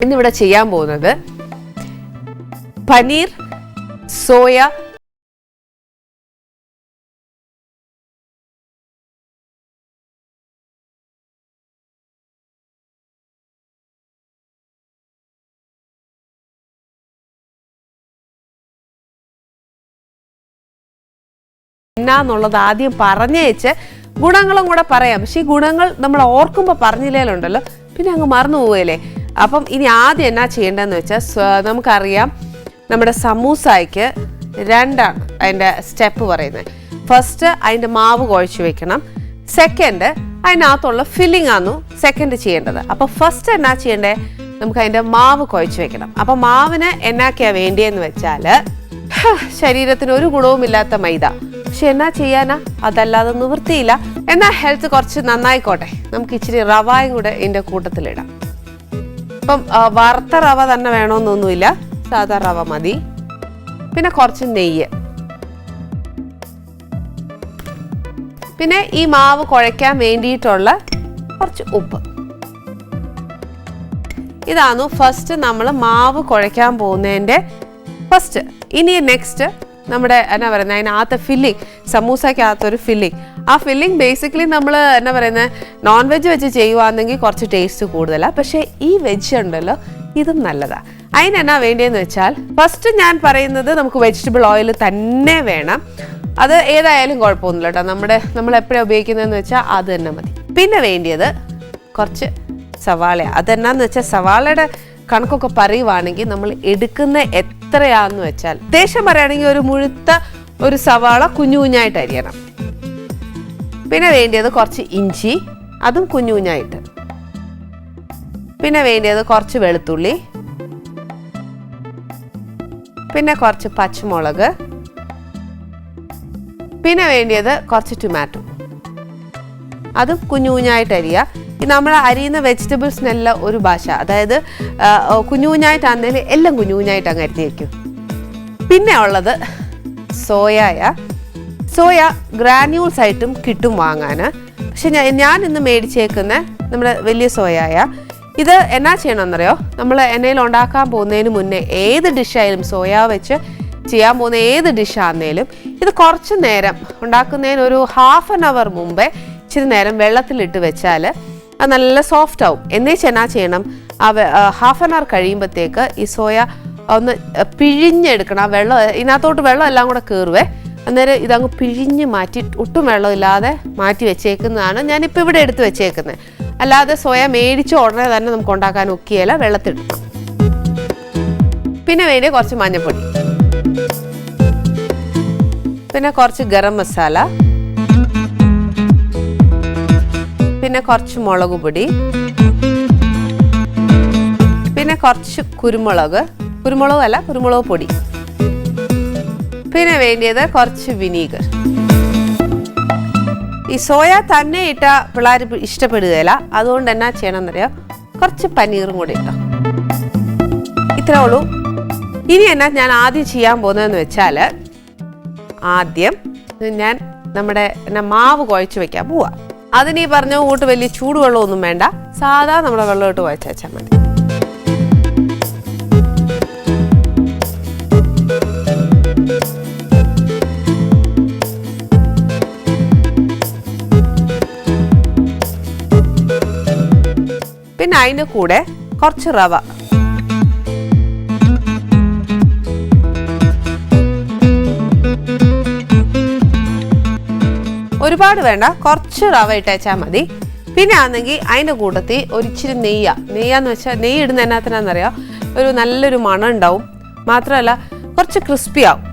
ഇന്നിവിടെ ചെയ്യാൻ പോകുന്നത് പനീർ സോയ എന്നുള്ളത് ആദ്യം പറഞ്ഞേച്ച് ഗുണങ്ങളും കൂടെ പറയാം. പക്ഷേ ഈ ഗുണങ്ങൾ നമ്മൾ ഓർക്കുമ്പോൾ പറഞ്ഞില്ലേലുണ്ടല്ലോ. പിന്നെ അങ്ങ് മറന്നു പോവുകയല്ലേ? അപ്പം ഇനി ആദ്യം എന്നാ ചെയ്യേണ്ടതെന്ന് വെച്ചാൽ നമുക്കറിയാം നമ്മുടെ സമൂസായ്ക്ക് രണ്ടാണ് അതിന്റെ സ്റ്റെപ്പ് പറയുന്നത്. ഫസ്റ്റ് അതിന്റെ മാവ് കുഴച്ച് വെക്കണം. സെക്കൻഡ് അതിനകത്തുള്ള ഫില്ലിംഗ് ആന്നു സെക്കൻഡ് ചെയ്യേണ്ടത്. അപ്പോൾ ഫസ്റ്റ് എന്നാ ചെയ്യേണ്ടത് നമുക്ക് അതിന്റെ മാവ് കുഴച്ച് വെക്കണം. അപ്പോൾ മാവിന് എന്നാക്കിയാ വേണ്ടിയെന്ന് വെച്ചാൽ ശരീരത്തിന് ഒരു ഗുണവുമില്ലാത്ത മൈദ. പക്ഷെ എന്നാ ചെയ്യാനാ? അതല്ലാതെ നിവൃത്തിയില്ല. എന്നാൽ ഹെൽത്ത് കുറച്ച് നന്നായിക്കോട്ടെ. നമുക്ക് ഇച്ചിരി റവായും കൂടെ ഇതിന്റെ കൂട്ടത്തിലിടാം. ഇപ്പം ആ, വറുത്ത റവ തന്നെ വേണമെന്നൊന്നുമില്ല സാധാ റവ മതി. പിന്നെ കുറച്ച് നെയ്യ്. പിന്നെ ഈ മാവ് കുഴയ്ക്കാൻ വേണ്ടിയിട്ടുള്ള കുറച്ച് ഉപ്പ്. ഇതാണ് ഫസ്റ്റ് നമ്മൾ മാവ് കുഴയ്ക്കാൻ പോകുന്നതിന്റെ ഫസ്റ്റ് ഇനി നെക്സ്റ്റ് നമ്മുടെ എന്നാ പറയുന്നത് അതിനകത്ത് ഫില്ലിങ് സമൂസക്കകത്തൊരു ഫില്ലിംഗ് ആ ഫില്ലിംഗ് ബേസിക്കലി നമ്മൾ എന്നാ പറയുന്നത് നോൺ വെജ് വെച്ച് ചെയ്യുവാണെങ്കിൽ കുറച്ച് ടേസ്റ്റ് കൂടുതലാണ് പക്ഷേ ഈ വെജ് ഉണ്ടല്ലോ ഇതും നല്ലതാണ് അതിനെന്നാ വേണ്ടിയെന്ന് വെച്ചാൽ ഫസ്റ്റ് ഞാൻ പറയുന്നത് നമുക്ക് വെജിറ്റബിൾ ഓയിൽ തന്നെ വേണം. അത് ഏതായാലും കുഴപ്പമൊന്നുമില്ല കേട്ടോ. നമ്മുടെ നമ്മൾ എപ്പോഴാണ് ഉപയോഗിക്കുന്നതെന്ന് വെച്ചാൽ അത് തന്നെ മതി. പിന്നെ വേണ്ടിയത് കുറച്ച് സവാള അതെന്നാന്ന് വെച്ചാൽ സവാളയുടെ കണക്കൊക്കെ പറയുവാണെങ്കിൽ നമ്മൾ എടുക്കുന്ന എത്രയാന്ന് വെച്ചാൽ ദേഷ്യം പറയുകയാണെങ്കിൽ ഒരു മുഴുത്ത ഒരു സവാള കുഞ്ഞു കുഞ്ഞായിട്ട് അരിയണം. പിന്നെ വേണ്ടിയത് കുറച്ച് ഇഞ്ചി അതും കുഞ്ഞു കുഞ്ഞായിട്ട്. പിന്നെ വേണ്ടിയത് കുറച്ച് വെളുത്തുള്ളി. പിന്നെ കുറച്ച് പച്ചമുളക്. പിന്നെ വേണ്ടിയത് കുറച്ച് ടൊമാറ്റോ അതും കുഞ്ഞു കുഞ്ഞായിട്ട് അരിയുക നമ്മൾ അരിയുന്ന വെജിറ്റബിൾസിനെല്ലാം ഒരു ഭാഷ. അതായത് കുഞ്ഞു കുഞ്ഞായിട്ടാണെങ്കിൽ എല്ലാം കുഞ്ഞു കുഞ്ഞായിട്ട് അങ്ങ് അരിഞ്ഞിരിക്കും പിന്നെ ഉള്ളത് സോയായ. സോയ ഗ്രാന്യൂൾസ് ആയിട്ടും കിട്ടും വാങ്ങാൻ പക്ഷെ ഞാൻ ഞാൻ ഇന്ന് മേടിച്ചേക്കുന്ന നമ്മുടെ വലിയ സോയായ ഇത് എന്നാ ചെയ്യണമെന്നറിയോ? നമ്മൾ എണ്ണയിൽ ഉണ്ടാക്കാൻ പോകുന്നതിന് മുന്നേ ഏത് ഡിഷായാലും സോയ വെച്ച് ചെയ്യാൻ പോകുന്ന ഏത് ഡിഷാന്നേലും ഇത് കുറച്ച് നേരം ഉണ്ടാക്കുന്നതിന് ഒരു ഹാഫ് ആൻ അവർ മുമ്പേ ഇച്ചിരി നേരം വെള്ളത്തിലിട്ട് വെച്ചാൽ അത് നല്ല സോഫ്റ്റ് ആവും. എന്നേച്ച് എന്നാ ചെയ്യണം? ആ ഹാഫ് ആൻ അവർ കഴിയുമ്പോഴത്തേക്ക് ഈ സോയ ഒന്ന് പിഴിഞ്ഞെടുക്കണം. ആ വെള്ളം ഇതിനകത്തോട്ട് വെള്ളം എല്ലാം കൂടെ കയറുവേ അന്നേരം ഇതങ്ങ് പിഴിഞ്ഞ് മാറ്റി ഒട്ടും വെള്ളമില്ലാതെ മാറ്റി വെച്ചേക്കുന്നതാണ് ഞാനിപ്പോൾ ഇവിടെ എടുത്ത് വെച്ചേക്കുന്നത് അല്ലാതെ സോയ മേടിച്ച ഉടനെ തന്നെ നമുക്ക് ഉണ്ടാക്കാൻ ഒക്കിയല്ല വെള്ളത്തിടും പിന്നെ വേണ്ടി കുറച്ച് മഞ്ഞൾപ്പൊടി. പിന്നെ കുറച്ച് ഗരം മസാല. പിന്നെ കുറച്ച് മുളക് പൊടി. പിന്നെ കുറച്ച് കുരുമുളക്. കുരുമുളക് അല്ല കുരുമുളക് പൊടി. പിന്നെ വേണ്ടിയത് കുറച്ച് വിനീഗർ. ഈ സോയ തന്നെ ഇട്ട പിള്ളേർ ഇഷ്ടപ്പെടുകയില്ല. അതുകൊണ്ട് എന്നാ ചെയ്യണമെന്നറിയോ? കുറച്ച് പനീറും കൂടി ഇട്ടോ. ഇത്രേ ഉള്ളൂ. ഇനി എന്നാ ഞാൻ ആദ്യം ചെയ്യാൻ പോകുന്നതെന്ന് വെച്ചാൽ ആദ്യം ഞാൻ നമ്മുടെ എന്നാ മാവ് കുഴച്ച് വെക്കാൻ പോവാ. അതിന് പറഞ്ഞ കൂട്ട് വലിയ ചൂടുവെള്ളമൊന്നും വേണ്ട. സാധാ നമ്മുടെ വെള്ളം ഇട്ട് കുഴച്ച് വെച്ചാൽ മതി. പിന്നെ അതിന് കൂടെ കുറച്ച് റവ. ഒരുപാട് വേണ്ട കുറച്ച് റവ ഇട്ടേച്ചാൽ മതി. പിന്നെ ആണെങ്കിൽ അതിന്റെ കൂട്ടത്തിൽ ഒരിച്ചിരി നെയ്യ. നെയ്യാന്ന് വെച്ചാൽ നെയ്യ് ഇടുന്ന എന്നാത്തിനാണെന്നറിയാം ഒരു നല്ലൊരു മണം ഉണ്ടാവും മാത്രമല്ല കുറച്ച് ക്രിസ്പി ആവും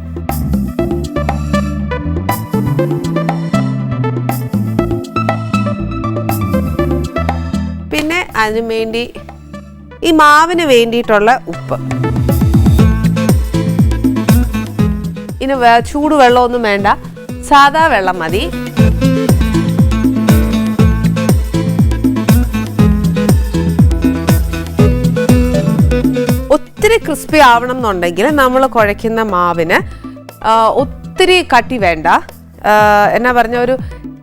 അതിന് വേണ്ടി ഈ മാവിന് വേണ്ടിയിട്ടുള്ള ഉപ്പ്. ഇനി ചൂടുവെള്ളമൊന്നും വേണ്ട. സാദാ വെള്ളം മതി. ഒത്തിരി ക്രിസ്പി ആവണം എന്നുണ്ടെങ്കിൽ നമ്മൾ കുഴയ്ക്കുന്ന മാവിന് ഒത്തിരി കട്ടി വേണ്ട. എന്നാ പറഞ്ഞ ഒരു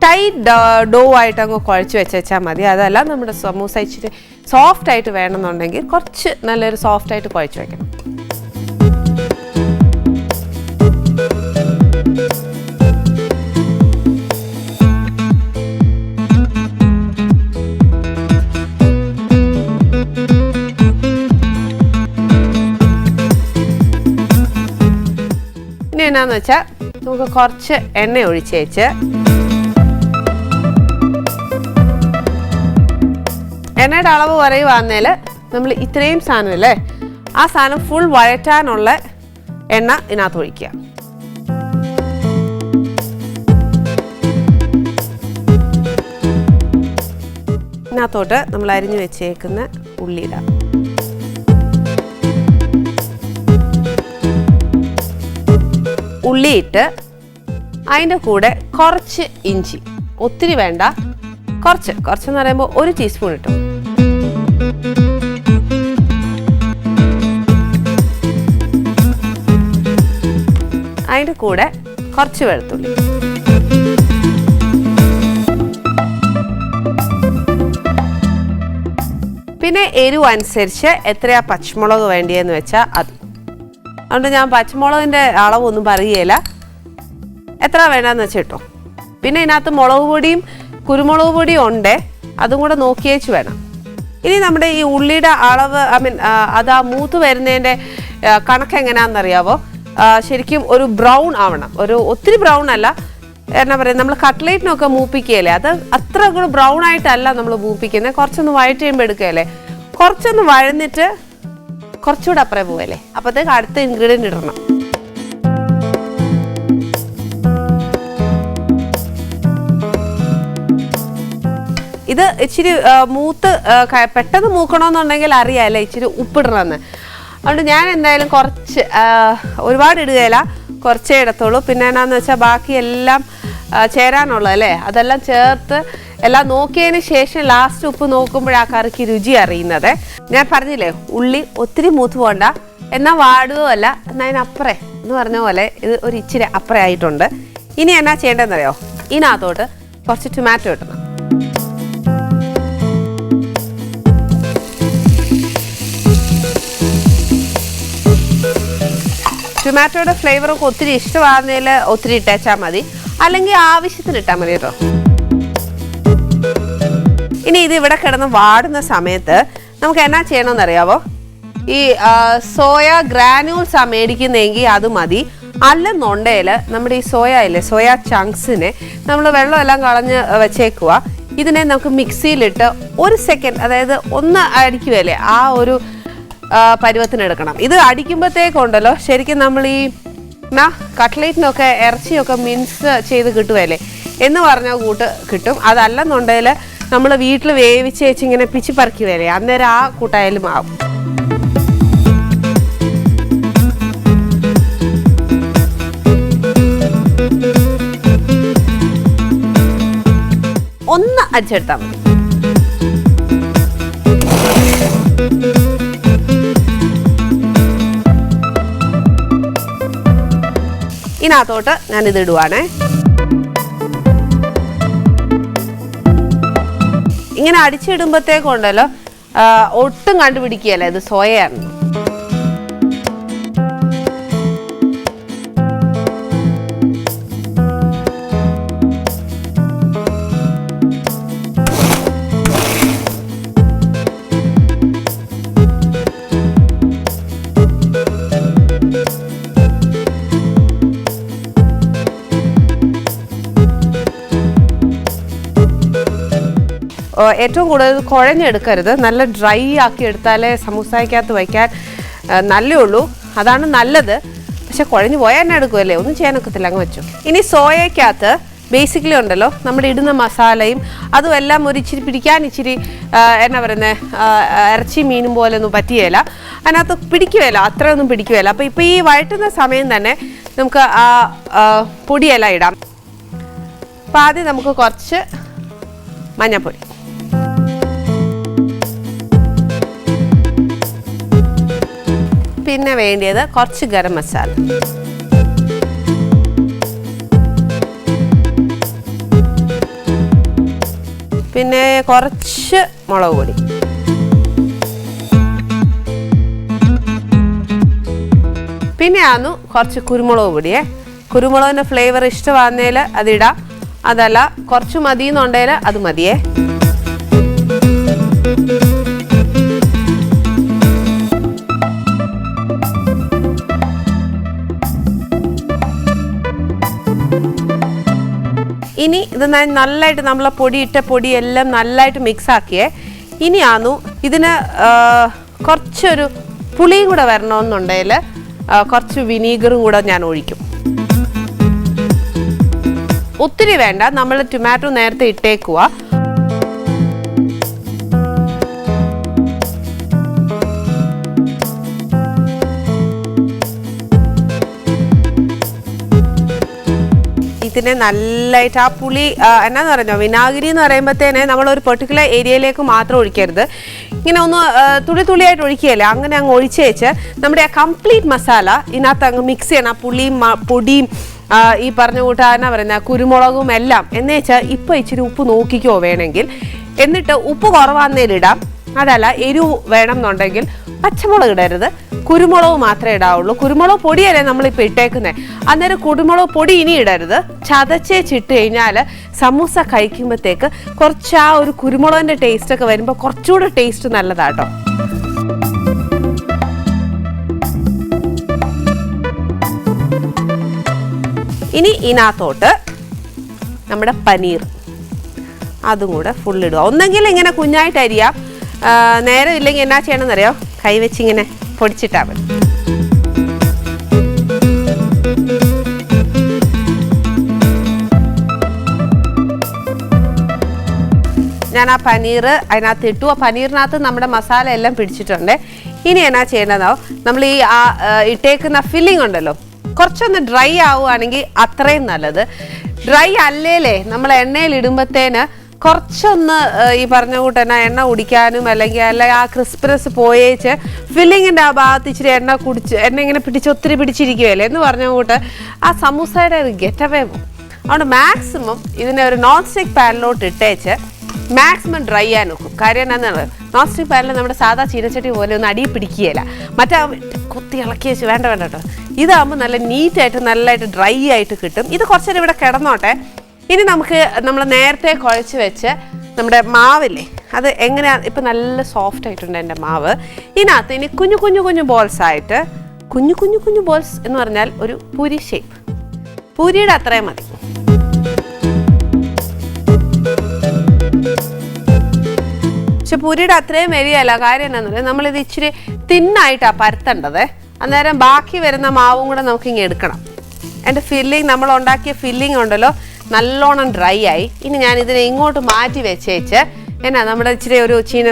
ടൈറ്റ് ഡോ ആയിട്ട് അങ്ങ് കുഴച്ച് വെച്ചാൽ മതി. അതല്ല നമ്മുടെ സമൂസ ഇച്ചിരി സോഫ്റ്റ് ആയിട്ട് വേണമെന്നുണ്ടെങ്കിൽ കുറച്ച് നല്ലൊരു സോഫ്റ്റ് ആയിട്ട് കുഴച്ച് വെക്കണം. ഇനി എന്നാന്ന് വെച്ചാൽ നമുക്ക് കുറച്ച് എണ്ണ ഒഴിച്ചേച്ച് എണ്ണയുടെ അളവ് പറയുവാന്നേൽ നമ്മൾ ഇത്രയും സാധനം അല്ലേ ആ സാധനം ഫുൾ വഴറ്റാനുള്ള എണ്ണ ഇതിനകത്ത് ഒഴിക്കുക. ഇതിനകത്തോട്ട് നമ്മൾ അരിഞ്ഞു വെച്ചേക്കുന്ന ഉള്ളി ഇടാം. ഉള്ളിയിട്ട് അതിന്റെ കൂടെ കുറച്ച് ഇഞ്ചി. ഒത്തിരി വേണ്ട. കുറച്ച്. കുറച്ചെന്ന് പറയുമ്പോൾ ഒരു ടീസ്പൂൺ ഇട്ടു. അതിന്റെ കൂടെ കുറച്ച് വെളുത്തുള്ളി. പിന്നെ എരിവ് അനുസരിച്ച് എത്രയാ പച്ചമുളക് വേണ്ടിയെന്ന് വെച്ചാൽ അത്. അതുകൊണ്ട് ഞാൻ പച്ചമുളകിന്റെ അളവൊന്നും പറയുകയില്ല എത്ര വേണമെന്ന് വെച്ചാൽ കേട്ടോ പിന്നെ ഇതിനകത്ത് മുളക് പൊടിയും കുരുമുളക് പൊടിയും ഉണ്ട്. അതും കൂടെ നോക്കിയേച്ച് വേണം. ഇനി നമ്മുടെ ഈ ഉള്ളിയുടെ അളവ് ഐ മീൻ അത് ആ മൂത്ത് വരുന്നതിന്റെ കണക്ക് എങ്ങനെയാണെന്നറിയാവോ ശരിക്കും ഒരു ബ്രൗൺ ആവണം. ഒരു ഒത്തിരി ബ്രൗൺ അല്ല. എന്നാ പറയുക നമ്മൾ കട്ട്ലേറ്റിനൊക്കെ മൂപ്പിക്കുകയല്ലേ? അത് അത്ര കൂടെ ബ്രൗൺ ആയിട്ടല്ല നമ്മൾ മൂപ്പിക്കുന്നത് കുറച്ചൊന്ന് വഴറ്റ് ചെയ്യുമ്പോൾ എടുക്കുകയല്ലേ? കുറച്ചൊന്ന് വഴന്നിട്ട് കുറച്ചുകൂടെ അപ്പുറം പോവല്ലേ? അപ്പോഴത്തേക്ക് അടുത്ത ഇൻഗ്രീഡിയന്റ് ഇടണം. ഇത് ഇച്ചിരി മൂത്ത് പെട്ടെന്ന് മൂക്കണമെന്നുണ്ടെങ്കിൽ അറിയാമല്ലേ ഇച്ചിരി ഉപ്പിടണമെന്ന്. അതുകൊണ്ട് ഞാൻ എന്തായാലും കുറച്ച് ഒരുപാട് ഇടുകയില്ല. കുറച്ചേ ഇടത്തുള്ളൂ. പിന്നെ എന്നാന്ന് വെച്ചാൽ ബാക്കി എല്ലാം അല്ലേ? ചേരാനുള്ളതല്ലേ അതെല്ലാം ചേർത്ത് എല്ലാം നോക്കിയതിന് ശേഷം ലാസ്റ്റ് ഉപ്പ് നോക്കുമ്പോഴാ കറിക്ക് രുചി അറിയുന്നത്. ഞാൻ പറഞ്ഞില്ലേ ഉള്ളി ഒത്തിരി മൂത്ത് പോകണ്ട. എന്നാൽ വാടുകയല്ല എന്നാൽ അതിനപ്പുറേ എന്ന് പറഞ്ഞ പോലെ ഇത് ഒരു ഇച്ചിരി അപ്പുറേ ആയിട്ടുണ്ട്. ഇനി എന്നാ ചെയ്യേണ്ടതെന്നറിയോ? ഇതിനകത്തോട്ട് കുറച്ച് ടൊമാറ്റോ ഇടണം. ടൊമാറ്റോയുടെ ഫ്ലേവറൊക്കെ ഒത്തിരി ഇഷ്ടമാകുന്നതിൽ ഒത്തിരി ഇട്ടേച്ചാൽ മതി. അല്ലെങ്കിൽ ആവശ്യത്തിന് ഇട്ടാൽ മതി കേട്ടോ. ഇനി ഇത് ഇവിടെ കിടന്ന് വാടുന്ന സമയത്ത് നമുക്ക് എന്നാ ചെയ്യണമെന്ന് അറിയാവോ? ഈ സോയ ഗ്രാനുൾസ് ആ മേടിക്കുന്നെങ്കിൽ അത് മതി. അല്ലെന്നുണ്ടെങ്കിൽ നമ്മുടെ ഈ സോയ ഇല്ലേ സോയ ചങ്ക്സിനെ നമ്മൾ വെള്ളമെല്ലാം കളഞ്ഞ് വെച്ചേക്കുക. ഇതിനെ നമുക്ക് മിക്സിയിലിട്ട് ഒരു സെക്കൻഡ് അതായത് ഒന്ന് അടിക്കുകയല്ലേ ആ ഒരു ആ, പരുവത്തിന് എടുക്കണം. ഇത് അടിക്കുമ്പോഴത്തേക്കുണ്ടല്ലോ ശരിക്കും നമ്മൾ ഈ എന്നാ കട്ട്ലേറ്റിനൊക്കെ ഇറച്ചിയൊക്കെ മിൻസ് ചെയ്ത് കിട്ടുമല്ലേ എന്ന് പറഞ്ഞ കൂട്ട് കിട്ടും. അതല്ലെന്നുണ്ടെങ്കിൽ നമ്മൾ വീട്ടിൽ വേവിച്ച് വെച്ച് ഇങ്ങനെ പിച്ചി പറക്കി വരെ അന്നേരം ആ കൂട്ടായാലും ആവും. ഒന്ന് അടിച്ചെടുത്താൽ മതി. ഇതിനകത്തോട്ട് ഇത് ഇടുവാണേ ഇങ്ങനെ അടിച്ചിടുമ്പോഴത്തേക്കുണ്ടല്ലോ ഒട്ടും കണ്ടുപിടിക്കുകയല്ല ഇത് സോയയാണ് ഏറ്റവും കൂടുതൽ കുഴഞ്ഞെടുക്കരുത്. നല്ല ഡ്രൈ ആക്കി എടുത്താലേ സമൂസായ്ക്കകത്ത് വയ്ക്കാൻ നല്ലേ ഉള്ളൂ അതാണ് നല്ലത്. പക്ഷെ കുഴഞ്ഞു പോയാൽ തന്നെ എടുക്കുമല്ലേ ഒന്നും ചെയ്യാനൊക്കത്തില്ല. അങ്ങ് വെച്ചു. ഇനി സോയക്കകത്ത് ബേസിക്കലി ഉണ്ടല്ലോ നമ്മുടെ ഇടുന്ന മസാലയും അതും എല്ലാം ഒരു ഇച്ചിരി പിടിക്കാൻ ഇച്ചിരി എന്നാ പറയുന്നത് ഇറച്ചി മീനും പോലെ ഒന്നും പറ്റിയല്ല അതിനകത്ത് പിടിക്കുകയില്ല അത്രയൊന്നും പിടിക്കുകയില്ല അപ്പോൾ ഇപ്പോൾ ഈ വഴറ്റുന്ന സമയം തന്നെ നമുക്ക് ആ പൊടിയല ഇടാം. അപ്പോൾ ആദ്യം നമുക്ക് കുറച്ച് മഞ്ഞൾപ്പൊടി. പിന്നെ വേണ്ടിയത് കുറച്ച് ഗരം മസാല. പിന്നെ കുറച്ച് മുളക് പൊടി. പിന്നെ ആന്നു കുറച്ച് കുരുമുളക് പൊടിയെ. കുരുമുളകിന്റെ ഫ്ലേവർ ഇഷ്ടമാകുന്നതിൽ അതിടാം അതല്ല കുറച്ച് മതിയെന്നുണ്ടെങ്കിൽ അത് മതിയേ. ഇനി ഇത് നല്ലതായിട്ട് നമ്മൾ പൊടി ഇട്ട പൊടി എല്ലാം നല്ലതായിട്ട് മിക്സ് ആക്കിയേ ഇനിയാന്നു ഇതിന് കുറച്ചൊരു പുളിയും കൂടെ വരണമെന്നുണ്ടെങ്കിൽ കുറച്ച് വിനീഗറും കൂടെ ഞാൻ ഒഴിക്കും. ഒത്തിരി വേണ്ട നമ്മൾ ടൊമാറ്റോ നേരത്തെ ഇട്ടേക്കുക ഇതിനെ നല്ലതായിട്ട് ആ പുളി എന്നാന്ന് പറഞ്ഞോ വിനാഗിരി എന്ന് പറയുമ്പോഴത്തേനെ നമ്മൾ ഒരു പെർട്ടിക്കുലർ ഏരിയയിലേക്ക് മാത്രം ഒഴിക്കരുത്. ഇങ്ങനെ ഒന്ന് തുളി തുളിയായിട്ട് ഒഴിക്കുകയല്ലേ അങ്ങനെ അങ്ങ് ഒഴിച്ചേച്ച് നമ്മുടെ ആ കംപ്ലീറ്റ് മസാല ഇതിനകത്ത് അങ്ങ് മിക്സ് ചെയ്യണം. ആ പുളിയും പൊടിയും ഈ പറഞ്ഞ കൂട്ടാ എന്നാ പറയുന്ന കുരുമുളകും എല്ലാം. എന്ന് വെച്ചാൽ ഇപ്പം ഇച്ചിരി ഉപ്പ് നോക്കിക്കോ വേണമെങ്കിൽ. എന്നിട്ട് ഉപ്പ് കുറവാന്നേലിടാം. അതല്ല എരിവ് വേണം എന്നുണ്ടെങ്കിൽ പച്ചമുളക് ഇടരുത്. കുരുമുളക് മാത്രമേ ഇടാവുള്ളൂ. കുരുമുളക് പൊടിയല്ലേ നമ്മളിപ്പോൾ ഇട്ടേക്കുന്നത് അന്നേരം കുരുമുളക് പൊടി ഇനി ഇടരുത്. ചതച്ചേച്ചിട്ട് കഴിഞ്ഞാൽ സമൂസ കഴിക്കുമ്പോഴത്തേക്ക് കുറച്ച് ആ ഒരു കുരുമുളകിന്റെ ടേസ്റ്റ് ഒക്കെ വരുമ്പോൾ കുറച്ചുകൂടെ ടേസ്റ്റ് നല്ലതാട്ടോ. ഇനി ഇതിനകത്തോട്ട് നമ്മുടെ പനീർ. അതും കൂടെ ഫുൾ ഇടുക. ഒന്നെങ്കിൽ ഇങ്ങനെ കുഞ്ഞായിട്ട് അരിയാം നേരം ഇല്ലെങ്കിൽ എന്നാ ചെയ്യണമെന്നറിയോ? കൈവച്ച് ഇങ്ങനെ പൊടിച്ചിട്ടാൽ മതി. ഞാൻ ആ പനീർ അതിനകത്ത് ഇട്ടു. ആ പനീറിനകത്ത് നമ്മുടെ മസാല എല്ലാം പിടിച്ചിട്ടുണ്ട്. ഇനി എന്നാ ചെയ്യേണ്ടതാവും നമ്മൾ ഈ ആ ഇട്ടേക്കുന്ന ഫില്ലിംഗ് ഉണ്ടല്ലോ കുറച്ചൊന്ന് ഡ്രൈ ആവുകയാണെങ്കിൽ അത്രയും നല്ലത്. ഡ്രൈ അല്ലേലേ നമ്മൾ എണ്ണയിൽ ഇടുമ്പോഴത്തേന് കുറച്ചൊന്ന് ഈ പറഞ്ഞ കൂട്ട് എണ്ണ കുടിക്കാനും അല്ലെങ്കിൽ അല്ലെങ്കിൽ ആ ക്രിസ്പിനെസ് പോയേച്ച് ഫില്ലിങ്ങിന്റെ ആ ഭാഗത്ത് ഇച്ചിരി എണ്ണ കുടിച്ച് എണ്ണ ഇങ്ങനെ പിടിച്ച് ഒത്തിരി പിടിച്ചിരിക്കുകയല്ലേ? എന്ന് പറഞ്ഞ കൂട്ട് ആ സമൂസയുടെ ഒരു ഗെറ്റവേ പോകും അതുകൊണ്ട് മാക്സിമം ഇതിനെ ഒരു നോൺ സ്റ്റിക് പാനിലോട്ട് ഇട്ടേച്ച് മാക്സിമം ഡ്രൈ ചെയ്യാൻ നോക്കും. കാര്യം എന്നാന്ന് നോൺ സ്റ്റിക് പാനിൽ നമ്മുടെ സാധാ ചീനച്ചട്ടി പോലെ ഒന്നും അടിയിൽ പിടിക്കുകയില്ല. മറ്റേ കുത്തി ഇളക്കി വെച്ച് വേണ്ട വേണ്ട കേട്ടോ ഇതാകുമ്പോൾ നല്ല നീറ്റായിട്ട് നല്ലതായിട്ട് ഡ്രൈ ആയിട്ട് കിട്ടും. ഇത് കുറച്ചേരം ഇവിടെ കിടന്നോട്ടെ. ഇനി നമുക്ക് നമ്മൾ നേരത്തെ കുഴച്ച് വെച്ച് നമ്മുടെ മാവില്ലേ അത് എങ്ങനെയാണ് ഇപ്പം നല്ല സോഫ്റ്റ് ആയിട്ടുണ്ട് എന്റെ മാവ്. ഇതിനകത്ത് ഇനി കുഞ്ഞു കുഞ്ഞു കുഞ്ഞു ബോൾസ് ആയിട്ട് കുഞ്ഞു കുഞ്ഞു കുഞ്ഞു ബോൾസ് എന്ന് പറഞ്ഞാൽ ഒരു പുരി ഷേപ്പ് പുരിയുടെ അത്രയും മതി. പക്ഷെ പുരിയുടെ അത്രയും വരികയല്ല കാര്യം എന്താണെന്ന് പറയുക നമ്മളിത് ഇച്ചിരി തിന്നായിട്ടാണ് പരത്തേണ്ടത്. അന്നേരം ബാക്കി വരുന്ന മാവും കൂടെ നമുക്ക് ഇങ്ങനെ എടുക്കണം. എന്റെ ഫില്ലിങ് നമ്മൾ ഉണ്ടാക്കിയ ഫില്ലിംഗ് ഉണ്ടല്ലോ നല്ലോണം ഡ്രൈ ആയി. ഇനി ഞാൻ ഇതിനെ ഇങ്ങോട്ട് മാറ്റി വെച്ചേച്ച് എന്നാ നമ്മുടെ ഇച്ചിരി ഒരു ചീന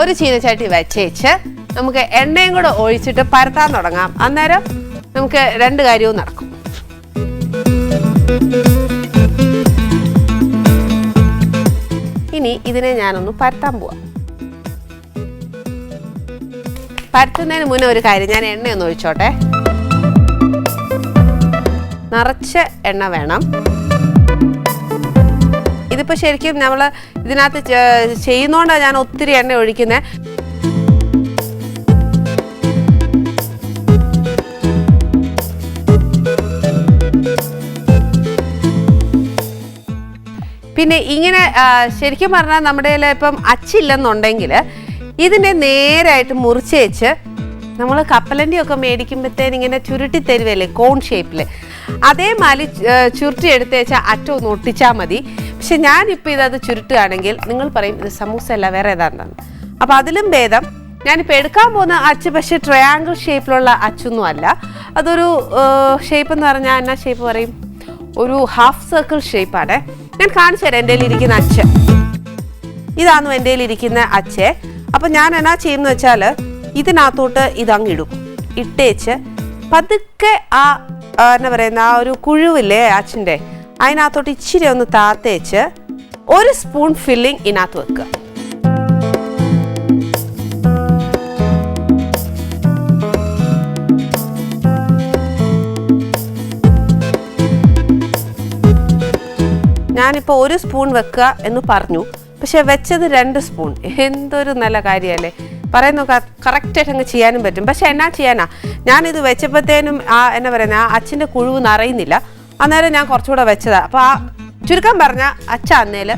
ഒരു ചീനച്ചട്ടി വെച്ചേച്ച് നമുക്ക് എണ്ണയും കൂടെ ഒഴിച്ചിട്ട് പരത്താൻ തുടങ്ങാം. അന്നേരം നമുക്ക് രണ്ട് കാര്യവും നടക്കും. ഇനി ഇതിനെ ഞാനൊന്ന് പരത്താൻ പോവാം. പരത്തുന്നതിന് മുന്നേ ഒരു കാര്യം ഞാൻ എണ്ണയൊന്ന് ഒഴിച്ചോട്ടെ. നിറച്ച് എണ്ണ വേണം. ഇതിപ്പോൾ ശരിക്കും നമ്മൾ ഇതിനകത്ത് ചെയ്യുന്നോണ്ടാണ് ഞാൻ ഒത്തിരി എണ്ണ ഒഴിക്കുന്നത് പിന്നെ ഇങ്ങനെ ശരിക്കും പറഞ്ഞാൽ നമ്മുടെ ഇപ്പം അച്ചില്ലെന്നുണ്ടെങ്കിൽ ഇതിനെ നേരായിട്ട് മുറിച്ച് വെച്ച് നമ്മൾ കപ്പലണ്ടി ഒക്കെ മേടിക്കുമ്പോഴത്തേന് ഇങ്ങനെ ചുരുട്ടി തരുവല്ലേ കോൺ ഷേപ്പിൽ അതേമാതിരി മാലി ചുരുട്ടി എടുത്തേച്ച അറ്റം ഒന്ന് ഒട്ടിച്ചാൽ മതി. പക്ഷെ ഞാനിപ്പോൾ ഇതത് ചുരുട്ടുകയാണെങ്കിൽ നിങ്ങൾ പറയും ഇത് സമൂസ അല്ല വേറെ ഏതാണ്ടാണ് അപ്പോൾ അതിലും ഭേദം ഞാനിപ്പോൾ എടുക്കാൻ പോകുന്ന അച്ച് പക്ഷേ ട്രയാങ്കിൾ ഷേപ്പിലുള്ള അച്ചൊന്നും അല്ല. അതൊരു ഷേപ്പ് എന്ന് പറഞ്ഞാൽ എന്നാ ഷേപ്പ് പറയും? ഒരു ഹാഫ് സർക്കിൾ ഷേപ്പാണ് ഞാൻ കാണിച്ചു തരാം എന്റെ ഇരിക്കുന്ന അച്ച്. ഇതാണ് എന്റെ ഇരിക്കുന്ന അച്ച്. അപ്പം ഞാൻ എന്നാ ചെയ്യുന്നത് വെച്ചാൽ ഇതിനകത്തോട്ട് ഇതങ്ങിടും ഇട്ടേച്ച് പതുക്കെ ആ, എന്നാ പറയുന്ന ആ ഒരു കുഴുവില്ലേ അച്ഛന്റെ അതിനകത്തോട്ട് ഇച്ചിരി ഒന്ന് താത്തേച്ച് ഒരു സ്പൂൺ ഫില്ലിംഗ് ഇതിനകത്ത് വെക്കുക. ഞാനിപ്പോൾ ഒരു സ്പൂൺ വെക്കുക എന്ന് പറഞ്ഞു. പക്ഷെ വെച്ചത് രണ്ട് സ്പൂൺ. എന്തൊരു നല്ല കാര്യമല്ലേ? പറയുന്ന കറക്റ്റായിട്ട് അങ്ങ് ചെയ്യാനും പറ്റും. പക്ഷെ എന്നാ ചെയ്യാനാ? ഞാനിത് വെച്ചപ്പോഴത്തേനും ആ എന്നാ പറയുന്നത് ആ അച്ഛന്റെ കുഴിവ് നിറയുന്നില്ല. അന്നേരം ഞാൻ കുറച്ചുകൂടെ വെച്ചതാ. അപ്പോൾ ആ ചുരുക്കം പറഞ്ഞ അച്ഛ അന്നേൽ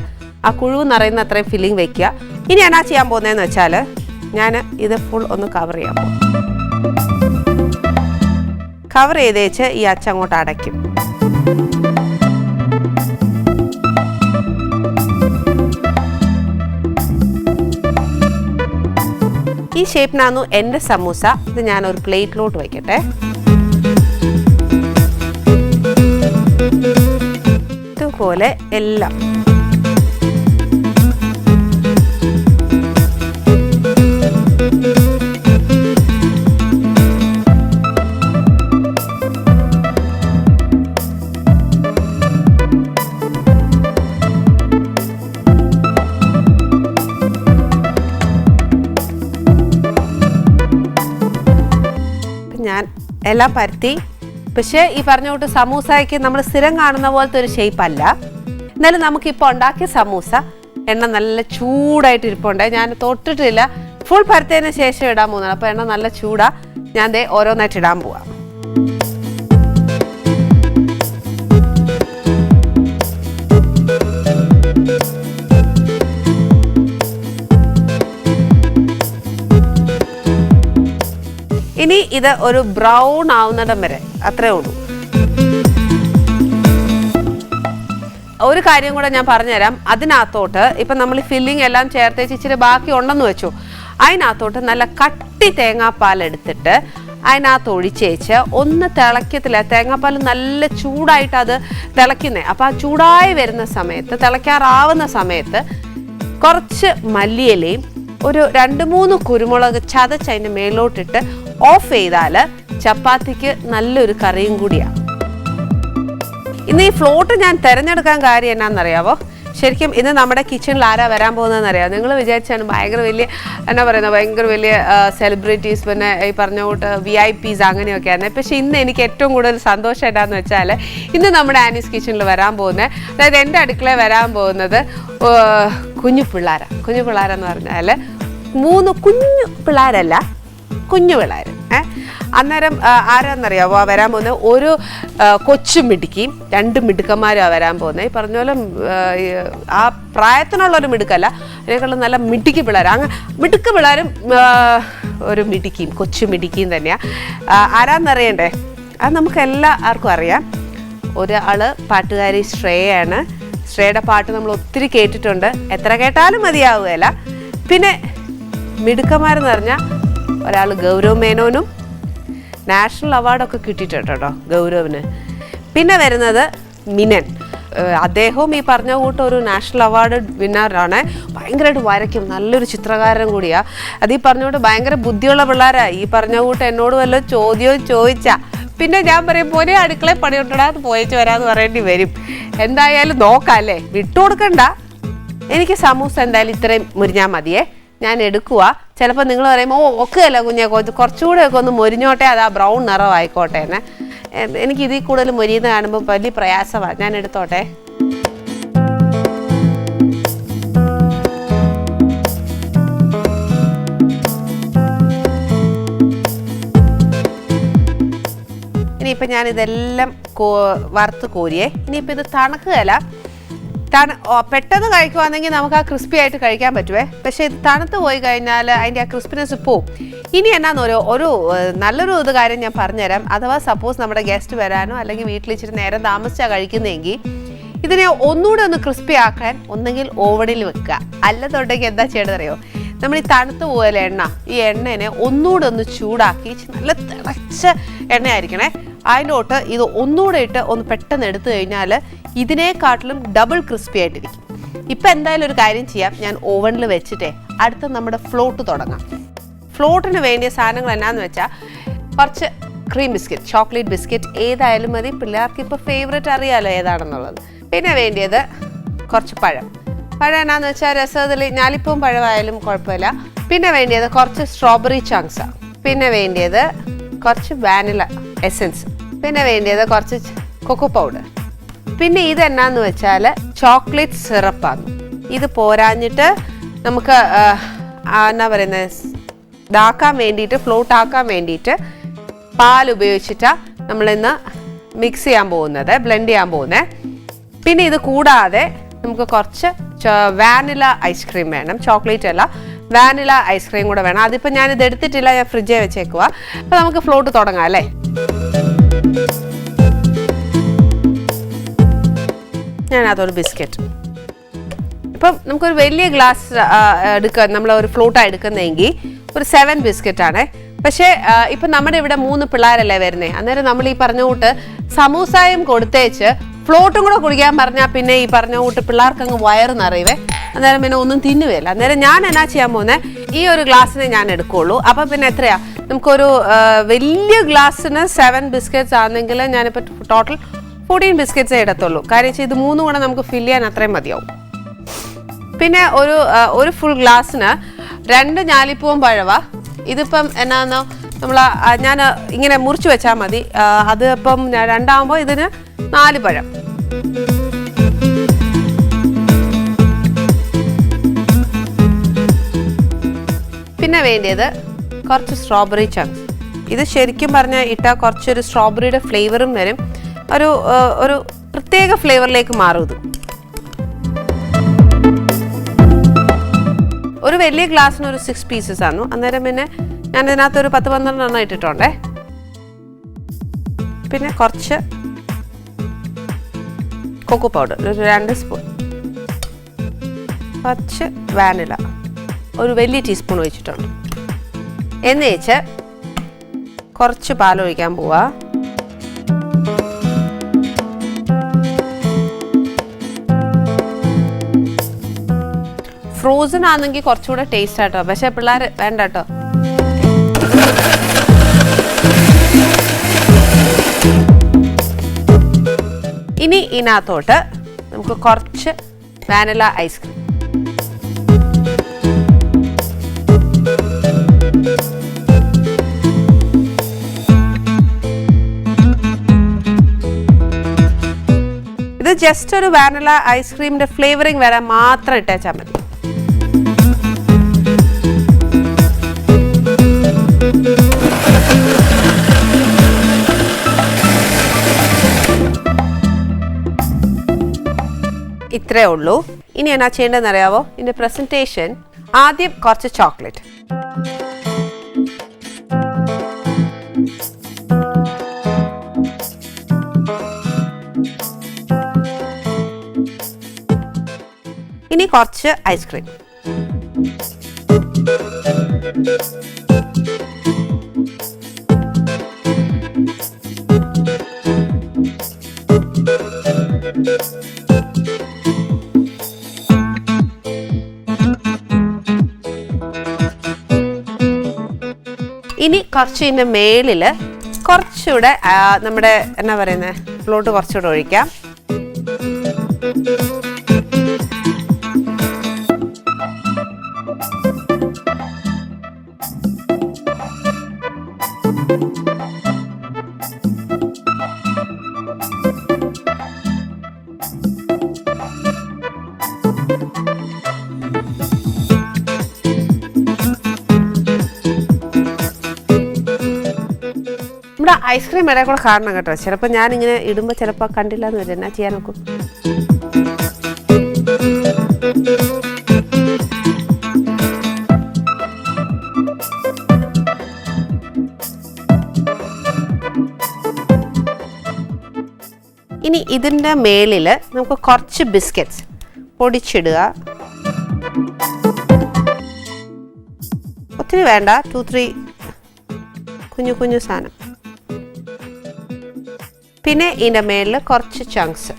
ആ കുഴിവ് നിറയുന്ന അത്രയും ഫില്ലിങ് വെക്കുക. ഇനി എന്നാ ചെയ്യാൻ പോകുന്നതെന്ന് വെച്ചാൽ ഞാൻ ഇത് ഫുൾ ഒന്ന് കവർ ചെയ്യാൻ പോകും. കവർ ചെയ്തേച്ച് ഈ അച്ഛ അങ്ങോട്ട് അടയ്ക്കും. ഷേപ്പിനാന്നു എന്റെ സമൂസ. ഇത് ഞാൻ ഒരു പ്ലേറ്റിലോട്ട് വയ്ക്കട്ടെ. ഇതുപോലെ എല്ലാം. എല്ലാം പരത്തി. പക്ഷേ ഈ പറഞ്ഞ കൂട്ട് സമൂസയ്ക്ക് നമ്മൾ സ്ഥിരം കാണുന്ന പോലത്തെ ഒരു ഷേപ്പ് അല്ല. എന്നാലും നമുക്കിപ്പോൾ ഉണ്ടാക്കിയ സമൂസ എണ്ണ നല്ല ചൂടായിട്ട് ഇരിപ്പുണ്ട്. ഞാൻ തൊട്ടിട്ടില്ല. ഫുൾ പരത്തിയതിന് ശേഷം ഇടാൻ പോകുന്നത് അപ്പോൾ എണ്ണ നല്ല ചൂടാ. ഞാൻ ദേ ഓരോന്നായിട്ട് ഇടാൻ പോവാം. ഇനി ഇത് ഒരു ബ്രൗൺ ആവുന്നിടം വരെ. അത്രേ ഉള്ളൂ. ഒരു കാര്യം കൂടെ ഞാൻ പറഞ്ഞുതരാം. അതിനകത്തോട്ട് ഇപ്പം നമ്മൾ ഫില്ലിംഗ് എല്ലാം ചേർത്തേച്ച് ഇച്ചിരി ബാക്കി ഉണ്ടെന്ന് വെച്ചു. അതിനകത്തോട്ട് നല്ല കട്ടി തേങ്ങാപ്പാൽ എടുത്തിട്ട് അതിനകത്ത് ഒഴിച്ചേച്ച് ഒന്ന് തിളയ്ക്കത്തില്ല തേങ്ങാപ്പാൽ നല്ല ചൂടായിട്ട് അത് തിളയ്ക്കുന്നേ അപ്പോൾ ആ ചൂടായി വരുന്ന സമയത്ത് തിളയ്ക്കാറാവുന്ന സമയത്ത് കുറച്ച് മല്ലിയിലയും ഒരു രണ്ട് മൂന്ന് കുരുമുളക് ചതച്ച് അതിന്റെ മേലോട്ടിട്ട് ഓഫ് ചെയ്താൽ ചപ്പാത്തിക്ക് നല്ലൊരു കറിയും കൂടിയാണ് ഇന്ന് ഈ ഫ്ലോട്ട് ഞാൻ തിരഞ്ഞെടുക്കാൻ കാര്യം എന്നാണെന്നറിയാവോ ശരിക്കും ഇന്ന് നമ്മുടെ കിച്ചണിൽ ആരാ വരാൻ പോകുന്നതെന്ന് അറിയാം നിങ്ങൾ വിചാരിച്ചാണ് ഭയങ്കര വലിയ എന്നാ പറയുന്നത് ഭയങ്കര വലിയ സെലിബ്രിറ്റീസ് പിന്നെ ഈ പറഞ്ഞ കൂട്ട് വി ഐ പീസ് ആയിരുന്നു പക്ഷെ ഇന്ന് എനിക്ക് ഏറ്റവും കൂടുതൽ സന്തോഷം എന്താന്ന് വെച്ചാൽ ഇന്ന് നമ്മുടെ ആനീസ് കിച്ചണിൽ വരാൻ പോകുന്നത് അതായത് എന്റെ അടുക്കളയിൽ വരാൻ പോകുന്നത് കുഞ്ഞു പിള്ളേര. കുഞ്ഞു പിള്ളേരെന്ന് പറഞ്ഞാൽ മൂന്ന് കുഞ്ഞു പിള്ളേരല്ല കുഞ്ഞു പിള്ളേർ ഏ? അന്നേരം ആരാന്നറിയാവോ? വരാൻ പോകുന്നത് ഒരു കൊച്ചു മിടുക്കിയും രണ്ട് മിടുക്കന്മാരും വരാൻ പോകുന്നത് ഈ പറഞ്ഞ പോലെ ആ, പ്രായത്തിനുള്ള ഒരു മിടുക്കല്ല അതിനേക്കാളും നല്ല മിടുക്കി പിള്ളേർ അങ്ങ് മിടുക്ക് പിള്ളേരും ഒരു മിടുക്കിയും കൊച്ചു മിടുക്കിയും തന്നെയാണ് ആരാന്നറിയണ്ടേ? അത് നമുക്ക് എല്ലാവർക്കും അറിയാം. ഒരാൾ പാട്ടുകാരി ശ്രേയാണ്. ശ്രേയുടെ പാട്ട് നമ്മൾ ഒത്തിരി കേട്ടിട്ടുണ്ട്. എത്ര കേട്ടാലും മതിയാവുകയില്ല. പിന്നെ മിടുക്കന്മാരെന്ന് പറഞ്ഞാൽ ഒരാൾ ഗൗരവ് മേനോനും നാഷണൽ അവാർഡൊക്കെ കിട്ടിയിട്ടുണ്ട് കേട്ടോ ഗൗരവിന്. പിന്നെ വരുന്നത് മിനൻ. അദ്ദേഹവും ഈ പറഞ്ഞ കൂട്ട് ഒരു നാഷണൽ അവാർഡ് വിന്നറാണ്. ഭയങ്കരമായിട്ട് വരയ്ക്കും. നല്ലൊരു ചിത്രകാരൻ കൂടിയാണ് അത് ഈ പറഞ്ഞുകൊണ്ട് ഭയങ്കര ബുദ്ധിയുള്ള പിള്ളേരാണ് ഈ പറഞ്ഞ കൂട്ട് എന്നോട് വല്ല ചോദ്യവും ചോദിച്ചാൽ പിന്നെ ഞാൻ പറയും പോലെ അടുക്കള പണിയുണ്ടടാ? അത് വരാമെന്ന് പറയേണ്ടി വരും. എന്തായാലും നോക്കാം അല്ലേ? വിട്ടുകൊടുക്കണ്ട എനിക്ക് സമൂസ എന്തായാലും ഇത്രയും മുരിഞ്ഞാൽ മതിയേ. ഞാൻ എടുക്കുക ചിലപ്പോൾ നിങ്ങൾ പറയുമ്പോൾ ഓ ഒക്കെയല്ല കുഞ്ഞെ കുറച്ച് കുറച്ചുകൂടെ ഒക്കെ ഒന്ന് മൊരിഞ്ഞോട്ടെ അത് ആ ബ്രൗൺ നിറം എന്നെ. എന്ന് എനിക്ക് ഇതിൽ കൂടുതൽ മൊരിയുന്ന കാണുമ്പോൾ വലിയ പ്രയാസമാണ് ഞാൻ എടുത്തോട്ടെ. ഇനിയിപ്പോൾ ഞാൻ ഇതെല്ലാം കോ വറുത്ത് കോരിയേ. ഇനിയിപ്പോൾ ഇത് തണുക്കുകയല്ല. തണു പെട്ടെന്ന് കഴിക്കുവാണെങ്കിൽ നമുക്ക് ആ ക്രിസ്പി ആയിട്ട് കഴിക്കാൻ പറ്റുമേ പക്ഷേ ഇത് തണുത്ത് പോയി കഴിഞ്ഞാൽ അതിന്റെ ആ ക്രിസ്പിനെസ് പോവും. ഇനി എന്നാന്ന് ഒരു ഒരു നല്ലൊരു ഇത് കാര്യം ഞാൻ പറഞ്ഞുതരാം. അഥവാ സപ്പോസ് നമ്മുടെ ഗസ്റ്റ് വരാനോ അല്ലെങ്കിൽ വീട്ടിൽ ഇച്ചിരി നേരം താമസിച്ചാൽ കഴിക്കുന്നതെങ്കിൽ ഇതിനെ ഒന്നുകൂടെ ഒന്ന് ക്രിസ്പി ആക്കാൻ ഒന്നെങ്കിൽ ഓവണിൽ വെക്കുക. അല്ലെന്നുണ്ടെങ്കിൽ എന്താ ചെയ്യേണ്ടതറിയോ നമ്മൾ ഈ തണുത്ത് പോലെ എണ്ണ ഈ എണ്ണേനെ ഒന്നുകൂടെ ഒന്ന് ചൂടാക്കി നല്ല തിളച്ച എണ്ണയായിരിക്കണേ. അതിലോട്ട് ഇത് ഒന്നുകൂടെ ഇട്ട് ഒന്ന് പെട്ടെന്ന് എടുത്തു കഴിഞ്ഞാൽ ഇതിനെക്കാട്ടിലും ഡബിൾ ക്രിസ്പി ആയിട്ടിരിക്കും. ഇപ്പം എന്തായാലും ഒരു കാര്യം ചെയ്യാം. ഞാൻ ഓവനിൽ വെച്ചിട്ടേ അടുത്ത നമ്മുടെ ഫ്ലോട്ട് തുടങ്ങാം. ഫ്ലോട്ടിന് വേണ്ടിയ സാധനങ്ങൾ എന്നാന്ന് വെച്ചാൽ കുറച്ച് ക്രീം ബിസ്ക്കറ്റ് ചോക്ലേറ്റ് ബിസ്ക്കറ്റ് ഏതായാലും മതി. പിള്ളേർക്ക് ഇപ്പോൾ ഫേവറേറ്റ് അറിയാലോ ഏതാണെന്നുള്ളത്. പിന്നെ വേണ്ടിയത് കുറച്ച് പഴം. പഴം എന്നാന്ന് വെച്ചാൽ രസത്തിൽ ഞാലിപ്പവും പഴമായാലും കുഴപ്പമില്ല. പിന്നെ വേണ്ടിയത് കുറച്ച് സ്ട്രോബെറി ചങ്ക്സ് പിന്നെ വേണ്ടിയത് കുറച്ച് വാനില എസൻസ് പിന്നെ വേണ്ടിയത് കുറച്ച് കൊക്കോ പൗഡർ പിന്നെ ഇത് എന്നാന്ന് വെച്ചാൽ ചോക്ലേറ്റ് സിറപ്പാണ് ഇത് പോരാഞ്ഞിട്ട് നമുക്ക് എന്നാ പറയുന്നത് ഇതാക്കാൻ വേണ്ടിയിട്ട് ഫ്ലോട്ട് ആക്കാൻ വേണ്ടിയിട്ട് പാൽ ഉപയോഗിച്ചിട്ടാണ് നമ്മളിന്ന് മിക്സ് ചെയ്യാൻ പോകുന്നത് ബ്ലെൻഡ് ചെയ്യാൻ പോകുന്നത് പിന്നെ ഇത് കൂടാതെ നമുക്ക് കുറച്ച് വാനില ഐസ്ക്രീം വേണം ചോക്ലേറ്റ് അല്ല വാനില ഐസ്ക്രീം കൂടെ വേണം. അതിപ്പോൾ ഞാനിത് എടുത്തിട്ടില്ല ഞാൻ ഫ്രിഡ്ജേ വെച്ചേക്കുക അപ്പോൾ നമുക്ക് ഫ്ലോട്ട് തുടങ്ങാം അല്ലേ? ഞാനതൊരു ബിസ്ക്കറ്റ്. ഇപ്പം നമുക്കൊരു വലിയ ഗ്ലാസ് എടുക്കുക നമ്മൾ ഒരു ഫ്ലോട്ടാണ് എടുക്കുന്നതെങ്കിൽ ഒരു സെവൻ ബിസ്ക്കറ്റ് ആണ് പക്ഷേ ഇപ്പം നമ്മുടെ ഇവിടെ മൂന്ന് പിള്ളേരല്ലേ വരുന്നത് അന്നേരം നമ്മൾ ഈ പറഞ്ഞ കൂട്ട് സമൂസായും കൊടുത്തേച്ച് ഫ്ലോട്ടും കൂടെ കുടിക്കാൻ പറഞ്ഞാൽ പിന്നെ ഈ പറഞ്ഞ കൂട്ട് പിള്ളേർക്ക് അങ്ങ് വയറ് നിറയുവേ. അന്നേരം പിന്നെ ഒന്നും തിന്നുവേല. അന്നേരം ഞാൻ എന്നാ ചെയ്യാൻ പോകുന്നത് ഈ ഒരു ഗ്ലാസ്സിനെ ഞാൻ എടുക്കുള്ളൂ. അപ്പം പിന്നെ എത്രയാ? നമുക്കൊരു വലിയ ഗ്ലാസ്സിന് സെവൻ ബിസ്ക്കറ്റ്സ് ആണെങ്കിൽ ഞാനിപ്പോൾ ടോട്ടൽ ഫോർട്ടീൻ ബിസ്ക്കറ്റ്സേ ഇടത്തുള്ളൂ. കാര്യം വെച്ചാൽ ഇത് മൂന്നും കൂടെ നമുക്ക് ഫില്ല് ചെയ്യാൻ അത്രയും മതിയാവും. പിന്നെ ഒരു ഒരു ഫുൾ ഗ്ലാസ്സിന് രണ്ട് ഞാലിപ്പൂവും പഴവ. ഇതിപ്പം എന്നാന്നോ നമ്മൾ ഞാൻ ഇങ്ങനെ മുറിച്ച് വെച്ചാൽ മതി. അത് ഇപ്പം രണ്ടാവുമ്പോൾ ഇതിന് നാല് പഴം. പിന്നെ വേണ്ടിയത് കുറച്ച് സ്ട്രോബെറി ചങ്ക്സ് ഇത് ശരിക്കും പറഞ്ഞാൽ ഇട്ടാൽ കുറച്ചൊരു സ്ട്രോബെറിയുടെ ഫ്ലേവറും വരും. ഒരു ഒരു പ്രത്യേക ഫ്ലേവറിലേക്ക് മാറും ഒരു വലിയ ഗ്ലാസ്സിന് ഒരു സിക്സ് പീസസ് ആണ്. അന്നേരം പിന്നെ ഞാൻ ഇതിനകത്ത് ഒരു പത്ത് പന്ത്രണ്ടെണ്ണം ഇട്ടിട്ടുണ്ടേ. പിന്നെ കുറച്ച് കൊക്കോ പൗഡർ ഒരു രണ്ട് സ്പൂൺ കുറച്ച് വാനില ഒരു വലിയ ടീസ്പൂൺ ഒഴിച്ചിട്ടുണ്ട്. എന്ന് വെച്ച് കുറച്ച് പാൽ ഒഴിക്കാൻ പോവാ. ഫ്രോസൺ ആണെങ്കിൽ കുറച്ചുകൂടെ ടേസ്റ്റ് ആട്ടോ പക്ഷെ പിള്ളേർ വേണ്ട കേട്ടോ ഇനി ഇതിനകത്തോട്ട് നമുക്ക് കുറച്ച് വാനില ഐസ്ക്രീം ഇത് ജസ്റ്റ് ഒരു വാനില ഐസ്ക്രീമിന്റെ ഫ്ലേവറിംഗ് വരാൻ മാത്രം ഇട്ടേച്ചാൽ മതി. ഇത്രേ ഉള്ളൂ. ഇനി എന്നാ ചെയ്യേണ്ടതെന്ന് അറിയാവോ ഇതിന്റെ പ്രസന്റേഷൻ ആദ്യം കുറച്ച് ചോക്ലേറ്റ് ഇനി കുറച്ച് ഐസ്ക്രീം ഇനി കുറച്ച് ഇതിന്റെ മേളിൽ കുറച്ചുകൂടെ നമ്മുടെ എന്നാ പറയുന്നത് ഫ്ലോട്ട് കുറച്ചുകൂടെ ഒഴിക്കാം. ഐസ്ക്രീം ഇടയിൽ കൂടെ കാണണം കേട്ടോ. ചിലപ്പോൾ ഞാനിങ്ങനെ ഇടുമ്പോൾ ചിലപ്പോൾ കണ്ടില്ല എന്ന് വരും. എന്നാ ചെയ്യാൻ നോക്കും. ഇനി ഇതിന്റെ മേളിൽ നമുക്ക് കുറച്ച് ബിസ്ക്കറ്റ്സ് പൊടിച്ചിടുക. ഒത്തിരി വേണ്ട. ടു ത്രീ കുഞ്ഞു കുഞ്ഞു സാധനം. പിന്നെ ഇതിന്റെ മേളിൽ കുറച്ച് ചങ്ക്സ്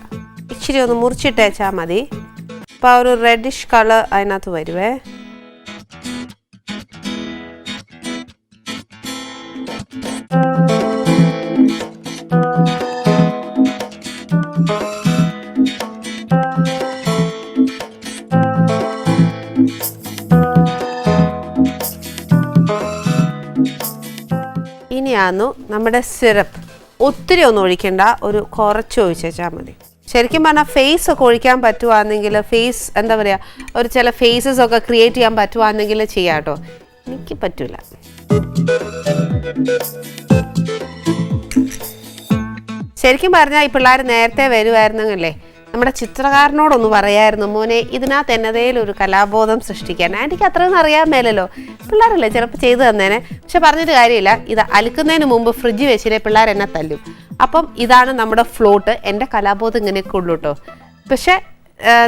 ഇച്ചിരി ഒന്ന് മുറിച്ചിട്ടേച്ചാൽ മതി. അപ്പോൾ ഒരു റെഡിഷ് കളർ അതിനകത്ത് വരുവേ. ഇനിയാന്നു നമ്മുടെ സിറപ്പ് ഒത്തിരി ഒന്നും ഒഴിക്കണ്ട. ഒരു കുറച്ച് ഒഴിച്ചാൽ മതി. ശരിക്കും പറഞ്ഞാൽ ഫേസ് ഒക്കെ ഒഴിക്കാൻ പറ്റുവാണെങ്കിൽ ഫേസ് എന്താ പറയുക ഒരു ചില ഫേസസ് ഒക്കെ ക്രിയേറ്റ് ചെയ്യാൻ പറ്റുവാണെങ്കിൽ ചെയ്യാം കേട്ടോ. എനിക്ക് പറ്റില്ല ശരിക്കും പറഞ്ഞാൽ ഈ പിള്ളേർ നേരത്തെ വരുമായിരുന്നെങ്കിലേ നമ്മുടെ ചിത്രകാരനോടൊന്ന് പറയായിരുന്നു മോനെ ഇതിനകത്ത് എന്നതേലും ഒരു കലാബോധം സൃഷ്ടിക്കാൻ. ആന്റിക്ക് അത്രയൊന്നും അറിയാൻ മേലല്ലോ. പിള്ളേരല്ലേ ചിലപ്പോൾ ചെയ്തു തന്നേനെ. പക്ഷെ പറഞ്ഞിട്ട് കാര്യമില്ല. ഇത് അലക്കുന്നതിന് മുമ്പ് ഫ്രിഡ്ജ് വെച്ചില്ലേ പിള്ളേർ എന്നെ തല്ലും. അപ്പം ഇതാണ് നമ്മുടെ ഫ്ലോട്ട്. എന്റെ കലാബോധം ഇങ്ങനെയൊക്കെ ഉള്ളൂ കേട്ടോ പക്ഷേ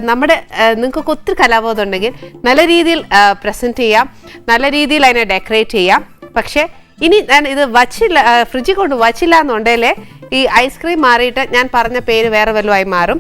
നമ്മുടെ നിങ്ങൾക്ക് ഒത്തിരി കലാബോധം ഉണ്ടെങ്കിൽ നല്ല രീതിയിൽ പ്രസന്റ് ചെയ്യാം. നല്ല രീതിയിൽ അതിനെ ഡെക്കറേറ്റ് ചെയ്യാം. പക്ഷേ ഇനി ഞാൻ ഇത് വച്ചില്ല ഫ്രിഡ്ജിൽ കൊണ്ട് വച്ചില്ല എന്നുണ്ടെങ്കിൽ ഈ ഐസ്ക്രീം മാറിയിട്ട് ഞാൻ പറഞ്ഞ പേര് വേറെ വല്ലതുമായി മാറും.